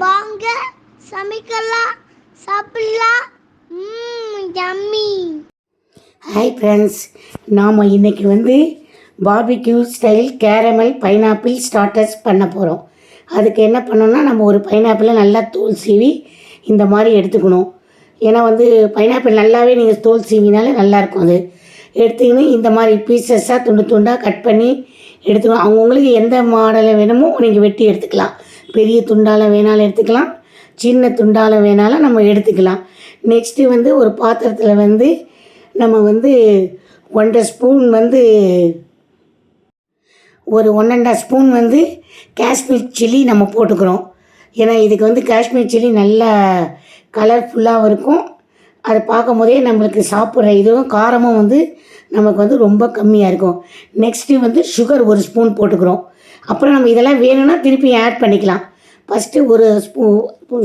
வாங்க சமைக்கலாம் சாப்பிடலாம். யம்மி ஹாய் ஃப்ரெண்ட்ஸ் நாம் இன்னைக்கு வந்து barbecue style caramel pineapple starters பண்ண போகிறோம் அதுக்கு என்ன பண்ணோம்னா நம்ம ஒரு பைனாப்பிளை நல்லா தோல் சீவி இந்த மாதிரி எடுத்துக்கணும். ஏன்னா வந்து பைனாப்பிள் நல்லாவே நீங்கள் தோல் சீவினாலே நல்லாயிருக்கும் அது. எடுத்துக்கின்னு இந்த மாதிரி பீசஸாக துண்டு துண்டாக கட் பண்ணி எடுத்துக்கணும். அவங்கவுங்களுக்கு எந்த மாடலை வேணுமோ நீங்கள் வெட்டி எடுத்துக்கலாம். பெரிய துண்டால் வேணாலும் எடுத்துக்கலாம். சின்ன துண்டால் வேணாலும் நம்ம எடுத்துக்கலாம். நெக்ஸ்ட்டு வந்து ஒரு பாத்திரத்தில் வந்து நம்ம வந்து ஒன்றரை ஸ்பூன் வந்து ஒரு ஒன் அண்ட் ஹாஃப் ஸ்பூன் வந்து காஷ்மீர் சில்லி நம்ம போட்டுக்கிறோம். ஏன்னா இதுக்கு வந்து காஷ்மீர் சில்லி நல்லா கலர்ஃபுல்லாகவும் இருக்கும். அதை பார்க்கும் போதே நம்மளுக்கு சாப்பிட்ற இதுவும் காரமும் வந்து நமக்கு வந்து ரொம்ப கம்மியாக இருக்கும். நெக்ஸ்ட்டு வந்து சுகர் ஒரு ஸ்பூன் போட்டுக்கிறோம். அப்புறம் நம்ம இதெல்லாம் வேணும்னா திருப்பி ஆட் பண்ணிக்கலாம். ஃபஸ்ட்டு ஒரு ஸ்பூ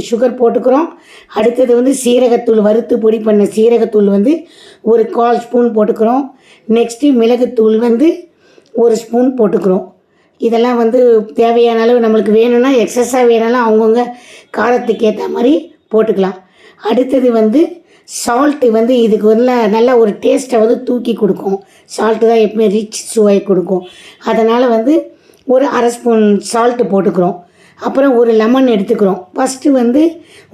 சுகர் போட்டுக்கிறோம். அடுத்தது வந்து சீரகத்தூள் வறுத்து பொடி பண்ண சீரகத்தூள் வந்து ஒரு கால் ஸ்பூன் போட்டுக்கிறோம். நெக்ஸ்ட்டு மிளகுத்தூள் வந்து ஒரு ஸ்பூன் போட்டுக்கிறோம். இதெல்லாம் வந்து தேவையான அளவு நம்மளுக்கு வேணும்னா எக்ஸஸாக வேணாலும் அவங்கவுங்க காரத்துக்கு ஏற்ற மாதிரி போட்டுக்கலாம். அடுத்தது வந்து சால்ட்டு வந்து இதுக்கு வந்து நல்லா ஒரு டேஸ்ட்டை வந்து தூக்கி கொடுக்கும். சால்ட்டு தான் எப்பவுமே ரிச் சுவை கொடுக்கும். அதனால் வந்து ஒரு அரை ஸ்பூன் சால்ட்டு போட்டுக்கிறோம். அப்புறம் ஒரு லெமன் எடுத்துக்கிறோம். ஃபஸ்ட்டு வந்து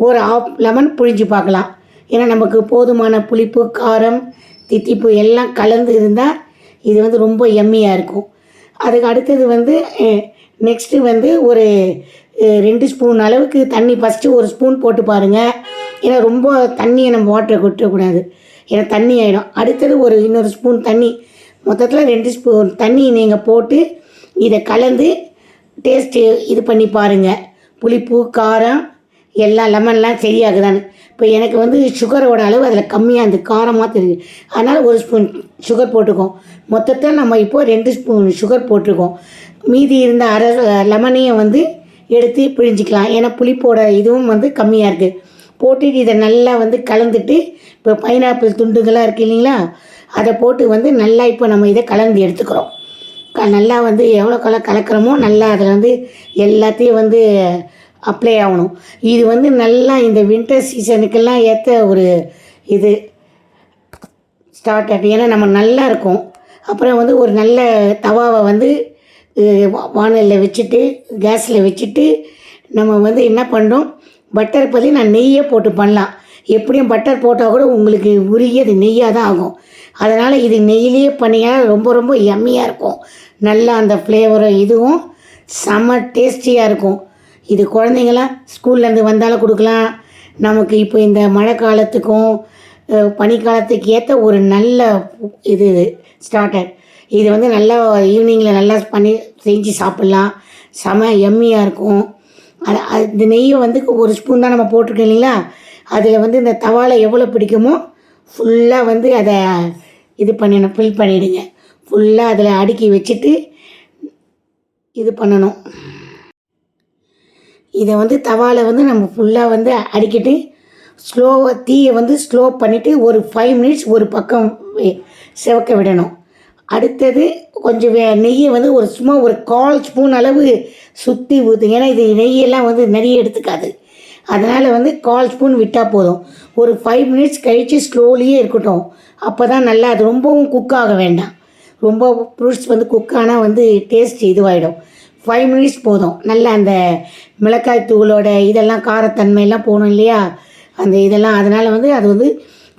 ஒரு ஆஃப் லெமன் புழிஞ்சு பார்க்கலாம். ஏன்னா நமக்கு போதுமான புளிப்பு காரம் தித்திப்பு எல்லாம் கலந்து இருந்தால் இது வந்து ரொம்ப எம்மியாக இருக்கும். அதுக்கு அடுத்தது வந்து நெக்ஸ்ட்டு வந்து ஒரு ரெண்டு ஸ்பூன் அளவுக்கு தண்ணி ஃபஸ்ட்டு ஒரு ஸ்பூன் போட்டு பாருங்கள் ஏன்னா ரொம்ப தண்ணியை நம்ம வாட்டரை கொட்டக்கூடாது ஏன்னா தண்ணி ஆகிடும் அடுத்தது ஒரு இன்னொரு ஸ்பூன் தண்ணி. மொத்தத்தில் ரெண்டு ஸ்பூன் தண்ணி நீங்கள் போட்டு இதை கலந்து டேஸ்ட்டு இது பண்ணி பாருங்கள் புளிப்பு காரம் எல்லாம் லெமன்லாம் சரியாகுதான்னு. இப்போ எனக்கு வந்து சுகரோட அளவு அதில் கம்மியாக இருந்து காரமாக தெரியுது. அதனால் ஒரு ஸ்பூன் சுகர் போட்டுக்கோம். மொத்தத்தில் நம்ம இப்போது ரெண்டு ஸ்பூன் சுகர் போட்டிருக்கோம். மீதி இருந்த அரை லெமனையும் வந்து எடுத்து பிழிஞ்சிக்கலாம். ஏன்னா புளிப்போட இதுவும் வந்து கம்மியாக இருக்குது போட்டுட்டு இதை நல்லா வந்து கலந்துட்டு இப்போ பைனாப்பிள் துண்டுகளாக இருக்குது இல்லைங்களா? அதை போட்டு வந்து நல்லா இப்போ நம்ம இதை கலந்து எடுத்துக்கிறோம். க நல்லா வந்து எவ்வளோ கலக்கிறோமோ நல்லா அதில் வந்து எல்லாத்தையும் வந்து அப்ளை ஆகணும். இது வந்து நல்லா இந்த வின்டர் சீசனுக்கெல்லாம் ஏற்ற ஒரு இது. ஸ்டார்ட் ஏன்னா நம்ம நல்லா இருக்கும். அப்புறம் வந்து ஒரு நல்ல தவாவை வந்து வானலில் வச்சுட்டு கேஸில் வச்சுட்டு நம்ம வந்து என்ன பண்ணுறோம் பட்டர் பதில் நான் நெய்யே போட்டு பண்ணலாம். எப்படியும் பட்டர் போட்டால் கூட உங்களுக்கு உரியது நெய்யாக தான் ஆகும். அதனால் இது நெய்யிலேயே பண்ணிங்கன்னா ரொம்ப ரொம்ப எம்மியாக இருக்கும். நல்லா அந்த ஃப்ளேவரும் இதுவும் செம்ம டேஸ்டியாக இருக்கும். இது குழந்தைங்களாம் ஸ்கூல்லேருந்து வந்தாலும் கொடுக்கலாம். நமக்கு இப்போ இந்த மழை காலத்துக்கும் பனிக்காலத்துக்கு ஏற்ற ஒரு நல்ல இது ஸ்டார்டர் இது வந்து நல்லா ஈவினிங்கில் நல்லா பண்ணி செஞ்சு சாப்பிட்லாம். செம எம்மியாக இருக்கும். அது அது- நெய்யை வந்து ஒரு ஸ்பூன் தான் நம்ம போட்டிருக்கோம் இல்லைங்களா? அதில் வந்து இந்த தவாலை எவ்வளோ பிடிக்குமோ ஃபுல்லாக வந்து அதை இது பண்ணிடணும் ஃபில் பண்ணிவிடுங்க ஃபுல்லாக அதில் அடுக்கி வச்சுட்டு இது பண்ணணும். இதை வந்து தவால வந்து நம்ம ஃபுல்லாக வந்து அடிக்கிட்டு ஸ்லோவாக தீயை வந்து ஸ்லோ பண்ணிவிட்டு ஒரு ஃபைவ் மினிட்ஸ் ஒரு பக்கம் செவக்க சிவக்க விடணும். அடுத்தது கொஞ்சம் வே நெய்யை வந்து ஒரு சும்மா ஒரு கால் ஸ்பூன் அளவு சுற்றி ஊற்றுங்க ஏன்னா இது நெய்யெல்லாம் வந்து நிறைய எடுத்துக்காது. அதனால் வந்து கால் ஸ்பூன் விட்டால் போதும். ஒரு ஃபைவ் மினிட்ஸ் கழித்து ஸ்லோலியே இருக்கட்டும். அப்போ தான் நல்லா அது ரொம்பவும் குக் ஆக வேண்டாம். ரொம்ப ஃப்ரூட்ஸ் வந்து குக் ஆனால் வந்து டேஸ்ட் இதுவாகிடும் ஃபைவ் மினிட்ஸ் போதும். நல்லா அந்த மிளகாய் தூளோட இதெல்லாம் காரத்தன்மையெல்லாம் போகணும் இல்லையா? அந்த இதெல்லாம் அதனால் வந்து அது வந்து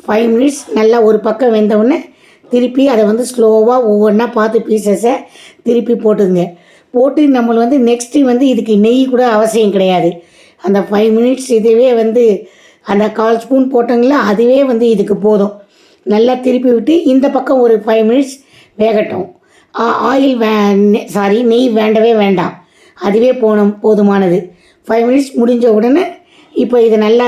ஃபைவ் மினிட்ஸ் நல்லா ஒரு பக்கம் வெந்தவுடனே திருப்பி அதை வந்து ஸ்லோவாக ஒவ்வொன்றா பார்த்து பீசஸை திருப்பி போட்டுங்க போட்டு நம்மளை வந்து நெக்ஸ்ட்டு வந்து இதுக்கு நெய் கூட அவசியம் கிடையாது. அந்த ஃபைவ் மினிட்ஸ் இதுவே வந்து அந்த கால் ஸ்பூன் போட்டோங்களா அதுவே வந்து இதுக்கு போதும். நல்லா திருப்பி விட்டு இந்த பக்கம் ஒரு ஃபைவ் மினிட்ஸ் வேகட்டும். ஆயில் வே சாரி நெய் வேண்டவே வேண்டாம். அதுவே போனோம் போதுமானது. ஃபைவ் மினிட்ஸ் முடிஞ்ச உடனே இப்போ இதை நல்லா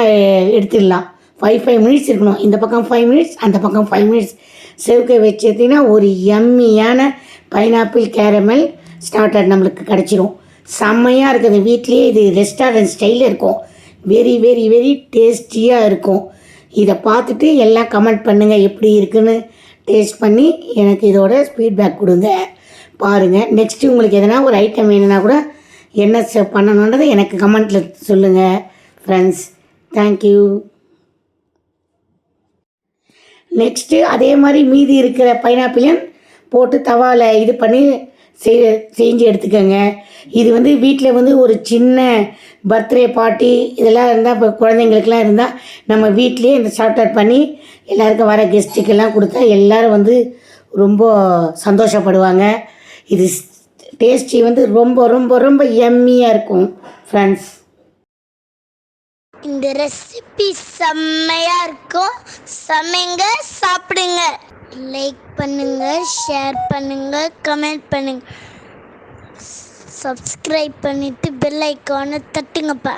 எடுத்துடலாம். ஃபைவ் ஃபைவ் மினிட்ஸ் இருக்கணும். இந்த பக்கம் ஃபைவ் மினிட்ஸ் அந்த பக்கம் ஃபைவ் மினிட்ஸ் செவுக்க வச்சுட்டிங்கன்னா ஒரு எம்மியான பைனாப்பிள் கேரமல் ஸ்டார்டர் நம்மளுக்கு கிடச்சிரும். செம்மையாக இருக்குது வீட்லேயே இது ரெஸ்டாரண்ட் ஸ்டைலில் இருக்கும். வெரி வெரி வெரி டேஸ்டியாக இருக்கும். இதை பார்த்துட்டு எல்லாம் கமெண்ட் பண்ணுங்கள் எப்படி இருக்குன்னு டேஸ்ட் பண்ணி எனக்கு இதோட ஃபீட்பேக் கொடுங்க. பாருங்கள் நெக்ஸ்ட்டு உங்களுக்கு எதனா ஒரு ஐட்டம் வேணும்னா கூட என்ன செ- பண்ணணுன்றதை எனக்கு கமெண்ட்டில் சொல்லுங்கள் ஃப்ரெண்ட்ஸ் தேங்க்யூ நெக்ஸ்ட்டு அதே மாதிரி மீதி இருக்கிற பைனாப்பிளையும் போட்டு தவாவில் இது பண்ணி செய் செஞ்சு எடுத்துக்கோங்க. இது வந்து வீட்டில் வந்து ஒரு சின்ன பர்த்டே பார்ட்டி இதெல்லாம் இருந்தால் இப்போ குழந்தைங்களுக்கெல்லாம் இருந்தால் நம்ம வீட்லேயே இந்த சார்ட் பண்ணி எல்லாருக்கும் வர கெஸ்ட்டுக்கெல்லாம் கொடுத்தா எல்லோரும் வந்து ரொம்ப சந்தோஷப்படுவாங்க. இது டேஸ்டி வந்து ரொம்ப ரொம்ப ரொம்ப எம்மியாக இருக்கும் ஃப்ரெண்ட்ஸ் இந்த ரெசிபி செம்மையாக இருக்கும். சமைங்க சாப்பிடுங்க. லைக் பண்ணுங்க ஷேர் பண்ணுங்க கமெண்ட் பண்ணுங்க. சப்ஸ்கிரைப் பண்ணிட்டு பெல் ஐக்கானை தட்டுங்கப்பா.